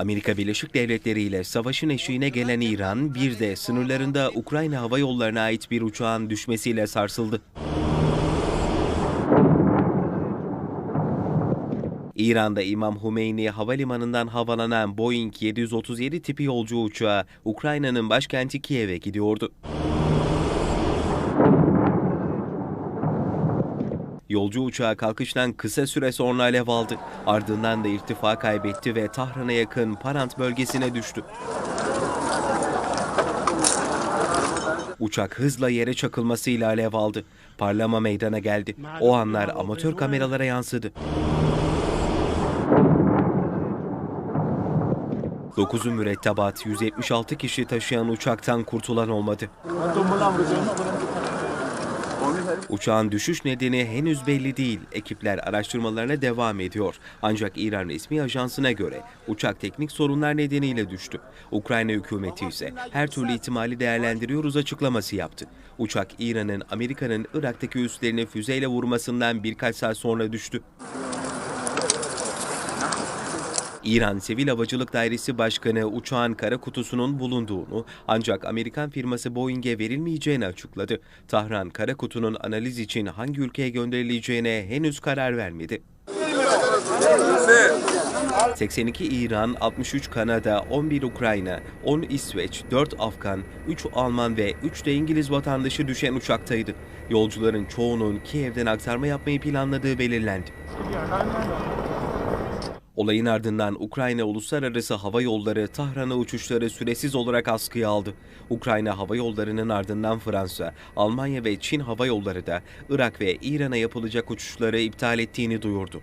Amerika Birleşik Devletleri ile savaşın eşiğine gelen İran, bir de sınırlarında Ukrayna Hava Yolları'na ait bir uçağın düşmesiyle sarsıldı. İran'da İmam Hümeyni Havalimanı'ndan havalanan Boeing 737 tipi yolcu uçağı Ukrayna'nın başkenti Kiev'e gidiyordu. Yolcu uçağı kalkıştan kısa süre sonra alev aldı. Ardından da irtifa kaybetti ve Tahran'a yakın Parant bölgesine düştü. Uçak hızla yere çakılmasıyla alev aldı. Parlama meydana geldi. O anlar amatör kameralara yansıdı. 9'u mürettebat 176 kişi taşıyan uçaktan kurtulan olmadı. Uçağın düşüş nedeni henüz belli değil. Ekipler araştırmalarına devam ediyor. Ancak İran resmi ajansına göre uçak teknik sorunlar nedeniyle düştü. Ukrayna hükümeti ise her türlü ihtimali değerlendiriyoruz açıklaması yaptı. Uçak İran'ın Amerika'nın Irak'taki üslerini füzeyle vurmasından birkaç saat sonra düştü. İran Sivil Havacılık Dairesi Başkanı uçağın kara kutusunun bulunduğunu ancak Amerikan firması Boeing'e verilmeyeceğini açıkladı. Tahran kara kutunun analiz için hangi ülkeye gönderileceğine henüz karar vermedi. 82 İran, 63 Kanada, 11 Ukrayna, 10 İsveç, 4 Afgan, 3 Alman ve 3 de İngiliz vatandaşı düşen uçaktaydı. Yolcuların çoğunun Kiev'den aktarma yapmayı planladığı belirlendi. Olayın ardından Ukrayna Uluslararası Hava Yolları Tahran'a uçuşları süresiz olarak askıya aldı. Ukrayna Hava Yolları'nın ardından Fransa, Almanya ve Çin Hava Yolları da Irak ve İran'a yapılacak uçuşları iptal ettiğini duyurdu.